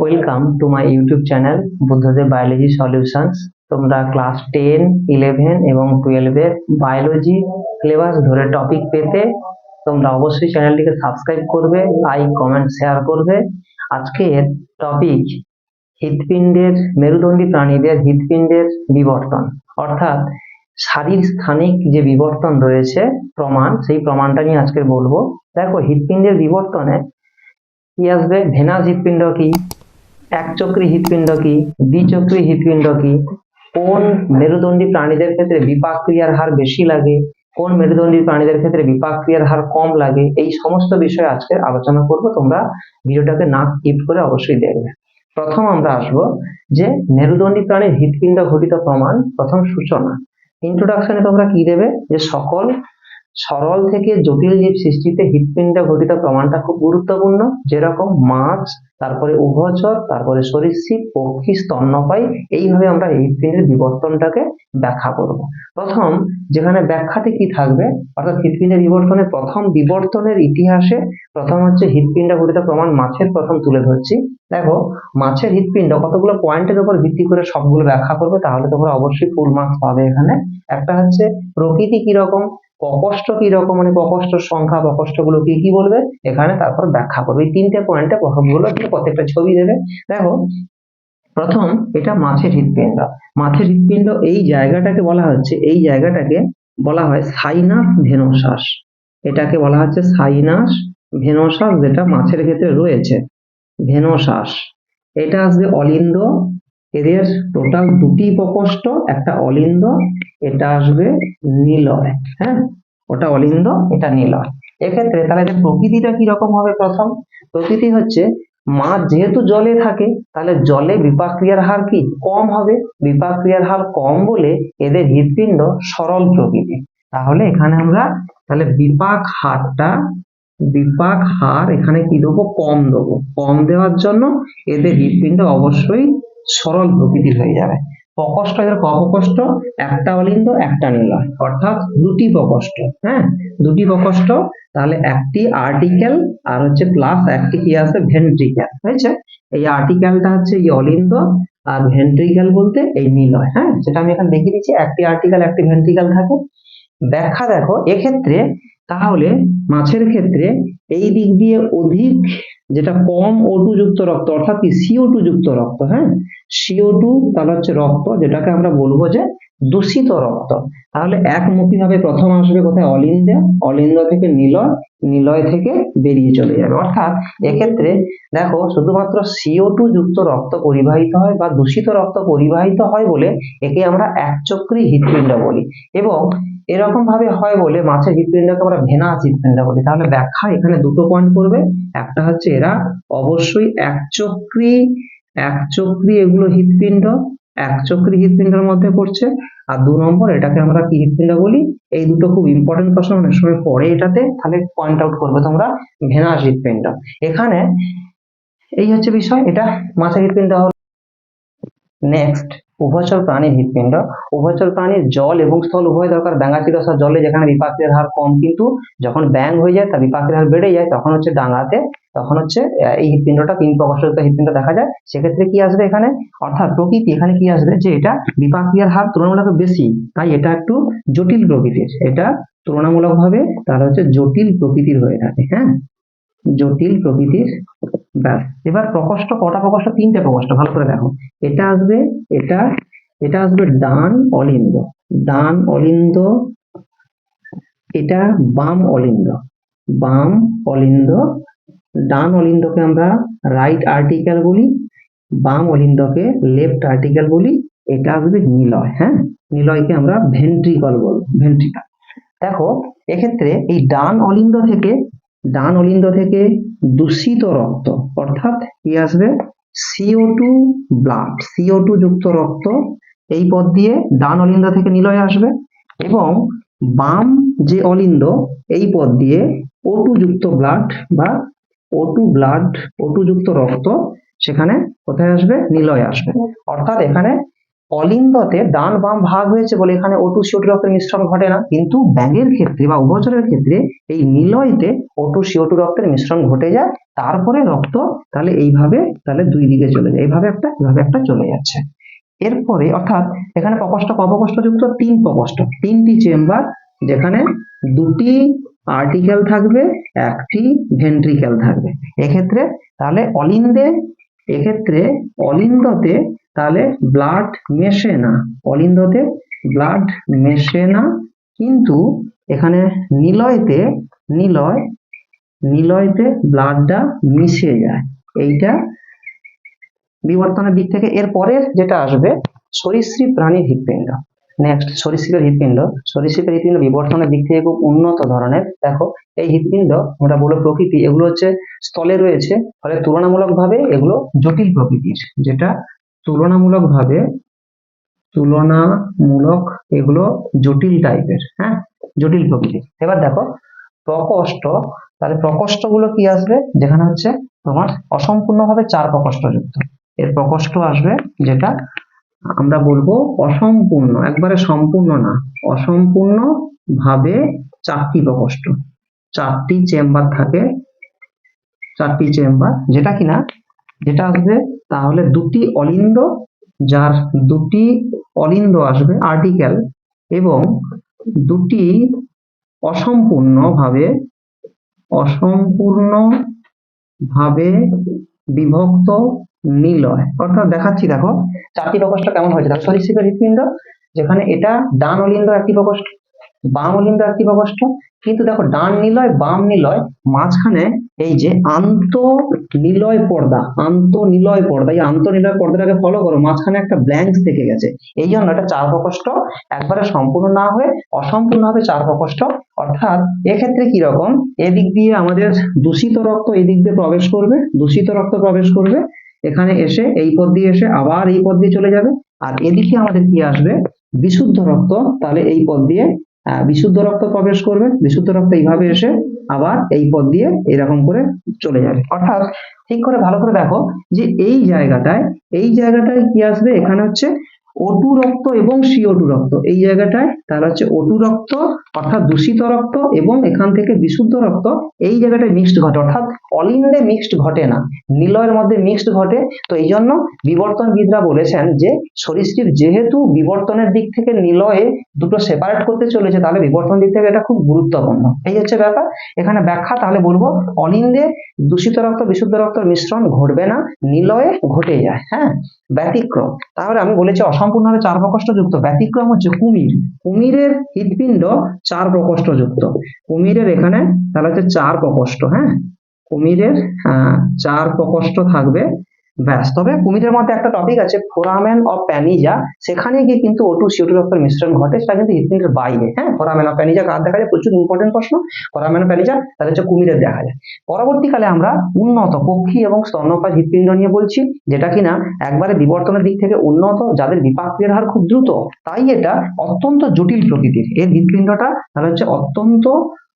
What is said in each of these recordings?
Welcome to my YouTube channel Buddhadeb biology solutions তোমরা class ten eleven এবং টুয়েলভের biology syllabus ধরে topic পেতে তোমরা অবশ্যই চ্যানেলটিকে সাবস্ক্রাইব করবে লাইক কমেন্ট শেয়ার করবে। আজকের টপিক হৃৎপিণ্ডের, মেরুদণ্ডী প্রাণীদের হৃৎপিণ্ডের বিবর্তন। অর্থাৎ শারীর স্থানিক যে বিবর্তন রয়েছে, প্রমাণ, সেই প্রমাণটা নিয়ে আজকে বলব। দেখো, হৃৎপিণ্ডের বিবর্তনে কি আসবে? ভেনাস হৃৎপিণ্ড কি? একচক্রী হৃৎপিণ্ড কি, দ্বিচক্রী হৃৎপিণ্ড কি? কোন মেরুদণ্ডী প্রাণীদের ক্ষেত্রে বিপাক ক্রিয়ার হার বেশি লাগে? কোন মেরুদণ্ডী প্রাণীদের ক্ষেত্রে বিপাক ক্রিয়ার হার কম লাগে? এই সমস্ত বিষয়ে আজকে আলোচনা করব। তোমরা ভিডিওটাকে না স্কিপ করে অবশ্যই দেখবে। প্রথম আমরা আসব যে মেরুদণ্ডী প্রাণীর হৃৎপিণ্ড ঘটিত প্রমাণ, প্রথম সূচনা। ইন্ট্রোডাকশনে তোমরা কি দেবে? যে সকল সরল থেকে জটিল জীব সৃষ্টিতে হৃৎপিণ্ড ঘটিত প্রমাণটা খুব গুরুত্বপূর্ণ। যেরকম মাছ, তারপরে উভচর তারপরে সরীসৃপ পক্ষী, স্তন্যপায়ী, এইভাবে আমরা হৃৎপিণ্ডের বিবর্তনটাকে ব্যাখ্যা করব। প্রথম, যেখানে ব্যাখ্যাতে কি থাকবে? অর্থাৎ হৃৎপিণ্ডের বিবর্তনের প্রথম বিবর্তনের ইতিহাসে প্রথম হচ্ছে হৃৎপিণ্ড ঘটিত প্রমাণ, মাছের প্রথম তুলে ধরছি। দেখো, মাছের হৃৎপিণ্ড কতগুলো পয়েন্টের উপর ভিত্তি করে সবগুলো ব্যাখ্যা করবে, তাহলে তোমরা অবশ্যই ফুল মার্কস পাবে এখানে। একটা হচ্ছে প্রকৃতি কীরকম? প্রকোষ্ঠ কীরকম মানে প্রকোষ্ঠর সংখ্যা, প্রকোষ্ঠগুলো কি কি বলবে? এখানে তারপর ব্যাখ্যা করবে। এই তিনটে পয়েন্টে দিয়ে প্রত্যেকটা ছবি দেবে। দেখো, প্রথম এটা মাছের হৃৎপিণ্ড। মাছের হৃৎপিণ্ড এই জায়গাটাকে বলা হচ্ছে, এই জায়গাটাকে বলা হয় সাইনাস ভেনোসাস। এটাকে বলা হচ্ছে সাইনাস ভেনোসাস যেটা মাছের ক্ষেত্রে রয়েছে। ভেনোসাস। এটা আসবে অলিন্দ এদের টোটাল দুটি প্রকোষ্ঠ, একটা অলিন্দ, এটা আসবে নিলয় হ্যাঁ? ওটা অলিন্দ, এটা নিলয়। এক্ষেত্রে তাহলে এদের প্রকৃতিটা কি রকম হবে প্রথম? প্রকৃতি হচ্ছে মাছ যেহেতু জলে থাকে, তাহলে জলে বিপাক ক্রিয়ার হার কি? কম হবে। বিপাক ক্রিয়ার হার কম বলে এদের হৃৎপিণ্ড সরল প্রকৃতি। তাহলে এখানে আমরা, তাহলে বিপাক হারটা, বিপাক হার এখানে কি দেবো? কম দেবো। কম দেওয়ার জন্য এদের হৃৎপিণ্ড অবশ্যই সরল প্রকৃতির হয়ে যাবে। প্রকোষ্ঠ এদের কপ্রকোষ্ঠ একটা অলিন্দ, একটা নিলয় অর্থাৎ দুটি প্রকোষ্ঠ হ্যাঁ? দুটি প্রকোষ্ঠ তাহলে একটি আর্টিকেল আর হচ্ছে প্লাস একটি কি আছে? ভেন্ট্রিক্যাল হয়েছে? এই আর্টিকেলটা হচ্ছে এই অলিন্দ আর ভেন্ট্রিকেল বলতে এই নিলয় হ্যাঁ? যেটা আমি এখানে দেখিয়ে দিচ্ছি, একটি আর্টিকেল একটি ভেন্ট্রিক্যাল থাকে। ব্যাখ্যা দেখো, এক্ষেত্রে তাহলে মাছের ক্ষেত্রে এই দিক দিয়ে অধিক যেটা কম ওটু যুক্ত রক্ত, অর্থাৎ কি সিও টু যুক্ত রক্ত হ্যাঁ? সিও টু তাহলে হচ্ছে রক্ত, যেটাকে আমরা বলব যে দূষিত রক্ত। তাহলে একমুখী ভাবে প্রথম আসবে কোথায়? অলিন্দে অলিন্দ থেকে নিলয় নিলয় থেকে বেরিয়ে চলে যাবে। অর্থাৎ এক্ষেত্রে দেখো, শুধুমাত্র সিও টু যুক্ত রক্ত পরিবাহিত হয় বা দূষিত রক্ত পরিবাহিত হয় বলে একে আমরা একচক্রী হৃৎপিণ্ড বলি। এবং এরকম ভাবে হয় বলে মাছের হৃৎপিণ্ডকে আমরা ভেনা হৃৎপিণ্ড বলি। তাহলে ব্যাখ্যা এখানে দুটো পয়েন্ট করবে। একটা হচ্ছে এরা অবশ্যই একচক্রী একচক্রী এগুলো হৃৎপিণ্ড একচক্রী হৃৎপিণ্ডের মধ্যে পড়ছে। আর দু নম্বর এটাকে আমরা কি হৃৎপিণ্ড বলি? এই দুটো খুব ইম্পর্টেন্ট প্রশ্ন, অনেক সময় পড়ে এটাতে, তাহলে পয়েন্ট আউট করবে তোমরা ভেনাস হৃৎপিণ্ড। এখানে এই হচ্ছে বিষয়, এটা মাছের হৃৎপিণ্ড হল। নেক্সট উভচর প্রাণীর হৃৎপিণ্ড, উভচর প্রাণীর জল এবং স্থল উভয় দরকার। ব্যাঙাচি দশা জলে যেখানে বিপাকের হার কম, কিন্তু যখন ব্যাং হয়ে যায় তার বিপাকের হার বেড়ে যায়, তখন হচ্ছে ডাঙাতে, তখন হচ্ছে এই হৃৎপিণ্ডটা তিন প্রকোষ্ঠযুক্ত হৃৎপিণ্ড দেখা যায়। সেক্ষেত্রে কি আসবে এখানে? অর্থাৎ প্রকৃতি এখানে কি আসবে? যে এটা বিপাক ক্রিয়ার হার তুলনামূলক বেশি, তাই এটা একটু জটিল প্রকৃতির। এটা তুলনামূলকভাবে তার হচ্ছে জটিল প্রকৃতির হয়ে থাকে হ্যাঁ? জটিল প্রকৃতির ব্যাস। এবার প্রকোষ্ঠ, কটা প্রকোষ্ঠ? তিনটে প্রকোষ্ঠ, ভালো করে দেখো। এটা আসবে, এটা এটা আসবে ডান অলিন্দ। ডান অলিন্দ, এটা বাম অলিন্দ। বাম অলিন্দ, ডান অলিন্দকে আমরা রাইট আর্টিকেল বলি, বাম অলিন্দকে লেফট আর্টিকেল বলি, এটা আসবে নিলয় হ্যাঁ? নিলয়কে আমরা ভেন্ট্রিকল বলব ভেন্ট্রিকল দেখো, এক্ষেত্রে এই ডান অলিন্দ থেকে ডান অলিন্দ থেকে দূষিত রক্ত, অর্থাৎ কি আসবে? CO two blood CO two যুক্ত রক্ত এই পথ দিয়ে ডান অলিন্দ থেকে নিলয় আসবে এবং বাম যে অলিন্দ এই পথ দিয়ে ওটু যুক্ত ব্লাড বা ওটু ব্লাড ওটু যুক্ত রক্ত সেখানে কোথায় আসবে? নিলয় আসবে। অর্থাৎ এখানে অলিন্দতে ডান বাম ভাগ হয়েছে বলে এখানে ওটু সিওটু রক্তের মিশ্রণ ঘটে না। কিন্তু ব্যাঙের ক্ষেত্রে বা উভচরের ক্ষেত্রে এই নিলয়তে ওটু সিওটু রক্তের মিশ্রণ ঘটে যায়। তারপরে রক্ত তাহলে এইভাবে তাহলে দুই দিকে চলে যায়। এইভাবে একটা এইভাবে একটা চলে যাচ্ছে। এরপরে অর্থাৎ এখানে প্রকোষ্ঠ, কপকোষ্ঠ যুক্ত তিন প্রকোষ্ঠ। তিনটি চেম্বার যেখানে দুটি আর্টিকেল থাকবে, একটি ভেন্ট্রিকেল থাকবে। এক্ষেত্রে তাহলে অলিন্দে, এক্ষেত্রে অলিন্দতে তাহলে ব্লাড মেশে না। অলিন্দতে ব্লাড মেশে না। কিন্তু এখানে নিলয়তে, নিলয়, নিলয়তে ব্লাডটা মিশে যায়। এইটা বিবর্তনের দিক থেকে এর পরের যেটা আসবে, সরীসৃপ প্রাণীর হৃৎপিণ্ড। নেক্সট সরীসৃপের হৃৎপিণ্ড। সরীসৃপের হৃৎপিণ্ড বিবর্তনের দিক থেকে খুব উন্নত ধরনের। দেখো, এই হৃৎপিণ্ড, আমরা বলো প্রকৃতি, এগুলো হচ্ছে স্থলে রয়েছে। ফলে তুলনামূলকভাবে এগুলো জটিল প্রকৃতির, যেটা তুলনামূলকভাবে তুলনামূলক এগুলো জটিল টাইপের হ্যাঁ? জটিল প্রকৃতির এবার দেখো, প্রকোষ্ঠ, তাহলে প্রকোষ্ঠগুলো কি আসবে? যেখানে হচ্ছে তোমার অসম্পূর্ণভাবে চার প্রকোষ্ঠ যুক্ত এর প্রকোষ্ঠ আসবে যেটা আমরা বলব অসম্পূর্ণ, একবারে সম্পূর্ণ না অসম্পূর্ণ ভাবে চারটি প্রকোষ্ঠ। চারটি চেম্বার থাকে, চারটি চেম্বার যেটা কিনা যেটা আসবে, তাহলে দুটি অলিন্দ, যার দুটি অলিন্দ আসবে আর্টিকেল এবং দুটি অসম্পূর্ণভাবে অসম্পূর্ণ ভাবে বিভক্ত নিলয়। অর্থাৎ দেখাচ্ছি, দেখো, চারটি প্রকোষ্ঠ কেমন হয়েছে? সরীসৃপের হৃৎপিণ্ড, যেখানে এটা ডান অলিন্দ একটি প্রকোষ্ঠ বাম একটি প্রকোষ্ঠ কিন্তু দেখো, ডান নিলয়, বাম নিলয়, মাঝখানে এই যে আন্ত নিলয় পর্দা, আন্ত নিলয় পর্দা, এই আন্ত নিলয় পর্দাটাকে ফলো করো, মাঝখানে একটা ব্ল্যাঙ্ক থেকে গেছে। এই জন্য এটা চার প্রকোষ্ঠ, একবারে সম্পূর্ণ না হয়ে অসম্পূর্ণ হবে চার প্রকোষ্ঠ। অর্থাৎ এক্ষেত্রে কি রকম? এদিক দিয়ে আমাদের দূষিত রক্ত এদিক দিয়ে প্রবেশ করবে, দূষিত রক্ত প্রবেশ করবে। এখানে এসে এই পথ দিয়ে এসে আবার এই পথ দিয়ে চলে যাবে। আর এদিকে আমাদের কি আসবে? বিশুদ্ধ রক্ত, তাহলে এই পথ দিয়ে বিশুদ্ধ রক্ত প্রবেশ করবে। বিশুদ্ধ রক্ত এইভাবে এসে আবার এই পথ দিয়ে এরকম করে চলে যাবে। অর্থাৎ ঠিক করে ভালো করে দেখো যে এই জায়গাটায় এই জায়গাটায় কি আসবে? এখানে হচ্ছে ওটু রক্ত এবং সিওটু রক্ত। এই জায়গাটায় তাহলে হচ্ছে ওটু রক্ত অর্থাৎ দূষিত রক্ত এবং এখান থেকে বিশুদ্ধ রক্ত, এই জায়গাটায় মিক্সড ঘটে। অর্থাৎ অলিন্ডে মিক্সড ঘটে না। নিলয়ের মধ্যে মিক্সড ঘটে। তো এই জন্য বিবর্তনবিদরা বলেছেন যে, সরীসৃপ যেহেতু বিবর্তনের দিক থেকে নিলয়ে দুটো সেপারেট করতে চলেছে, তাহলে বিবর্তন দিক থেকে এটা খুব গুরুত্বপূর্ণ। এই হচ্ছে ব্যাপার। এখানে ব্যাখ্যা, তাহলে বলব অলিন্দে দূষিত রক্ত, বিশুদ্ধ রক্তের মিশ্রণ ঘটবে না, নিলয়ে ঘটে যায়। হ্যাঁ? ব্যতিক্রম। তাহলে আমি বলেছি অসম্পূর্ণভাবে চার প্রকোষ্ঠ যুক্ত ব্যতিক্রম হচ্ছে কুমির। কুমিরের হৃদপিণ্ড চার প্রকোষ্ঠ যুক্ত কুমিরের এখানে তাহলে হচ্ছে চার প্রকোষ্ঠ হ্যাঁ? কুমিরের চার প্রকোষ্ঠ থাকবে। ব্যাস, তবে কুমিরের মধ্যে একটা টপিক আছে ফোরামেন অফ প্যানিজা সেখানে গিয়ে কিন্তু ওটু সিওটু রক্তের মিশ্রণ ঘটে, সেটা কিন্তু হৃৎপিণ্ডের বাইরে। হ্যাঁ ফোরামেন অফ প্যানিজা কার দেখা যায়? প্রচুর ইম্পর্টেন্ট প্রশ্ন। ফোরামেন অফ প্যানিজা তাহলে হচ্ছে কুমিরের দেখা যায়। পরবর্তীকালে আমরা উন্নত, পক্ষী এবং স্তন্যপায়ী হৃৎপিণ্ড নিয়ে বলছি, যেটা কিনা একবারে বিবর্তনের দিক থেকে উন্নত, যাদের বিপাক ক্রিয়ার হার খুব দ্রুত। তাই এটা অত্যন্ত জটিল প্রকৃতির। এর হৃৎপিণ্ডটা তাহলে হচ্ছে অত্যন্ত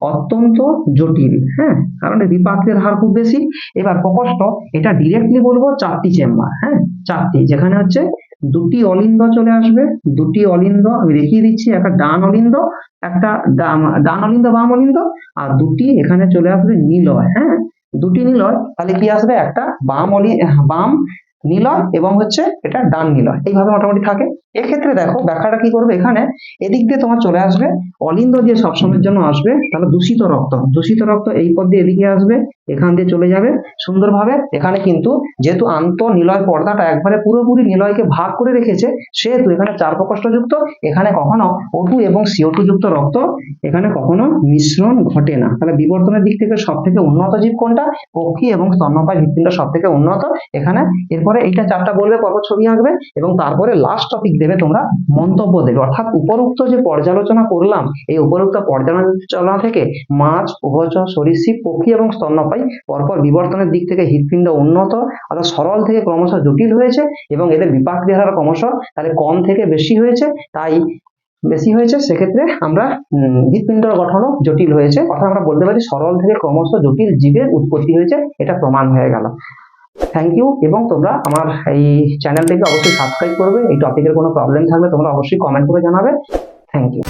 অত্যন্ত জটিল হ্যাঁ? কারণ এর বিপাকের হার খুব বেশি। এবার প্রকোষ্ঠ এটা ডিরেক্টলি বলব চারটি চেম্বার হ্যাঁ? চারটি, যেখানে হচ্ছে দুটি অলিন্দ চলে আসবে, দুটি অলিন্দ, আমি দেখিয়ে দিচ্ছি, একটা ডান অলিন্দ, একটা ডান অলিন্দ, বাম অলিন্দ, আর দুটি এখানে চলে আসবে নিলয় হ্যাঁ? দুটি নিলয়, তাহলে কি আসবে? একটা বাম অলি, বাম নিলয় এবং হচ্ছে এটা ডান নিলয়। এইভাবে মোটামুটি থাকে। এক্ষেত্রে দেখো, ব্যাখ্যাটা কি করবে? এখানে এদিক দিয়ে তোমার চলে আসবে, অলিন্দ দিয়ে সবসময়ের জন্য আসবে, তাহলে দূষিত রক্ত। দূষিত রক্ত এই পথ দিয়ে এদিকে আসবে এখান দিয়ে চলে যাবে। সুন্দরভাবে এখানে কিন্তু যেহেতু আন্ত নিলয় পর্দাটা একবারে পুরোপুরি নিলয়কে ভাগ করে রেখেছে, সেহেতু এখানে চার প্রকোষ্ঠ যুক্ত এখানে কখনো ওটু এবং সিওটু যুক্ত রক্ত, এখানে কখনো মিশ্রণ ঘটে না। তাহলে বিবর্তনের দিক থেকে সব থেকে উন্নত জীব কোনটা? পক্ষী এবং স্তন্যপায়ী হৃৎপিণ্ড সব থেকে উন্নত। এখানে এরপরে এইটা চারটা বলবে পরপর ছবি আঁকবে, এবং তারপরে লাস্ট টপিক দেবে তোমরা মন্তব্য দেবে। অর্থাৎ উপরোক্ত যে পর্যালোচনা করলাম, এই উপরোক্ত পর্যালোচনা থেকে মাছ, উভচর, সরীসৃপ, পক্ষী এবং স্তন্যপায়ী পরপর বিবর্তনের দিক থেকে হৃৎপিণ্ড উন্নত, অর্থাৎ সরল থেকে ক্রমশ জটিল হয়েছে এবং এদের বিপাক ক্রিয়ার হার ক্রমশ তাহলে কম থেকে বেশি হয়েছে, তাই বেশি হয়েছে, সেক্ষেত্রে আমরা হৃৎপিণ্ডের গঠনও জটিল হয়েছে, অর্থাৎ আমরা বলতে পারি সরল থেকে ক্রমশ জটিল জীবের উৎপত্তি হয়েছে, এটা প্রমাণ হয়ে গেল। থ্যাংক ইউ এবং তোমরা আমার এই চ্যানেলটিকে অবশ্যই সাবস্ক্রাইব করবে, এই টপিকের কোনো প্রবলেম থাকলে তোমরা অবশ্যই কমেন্ট করে জানাবে। Thank you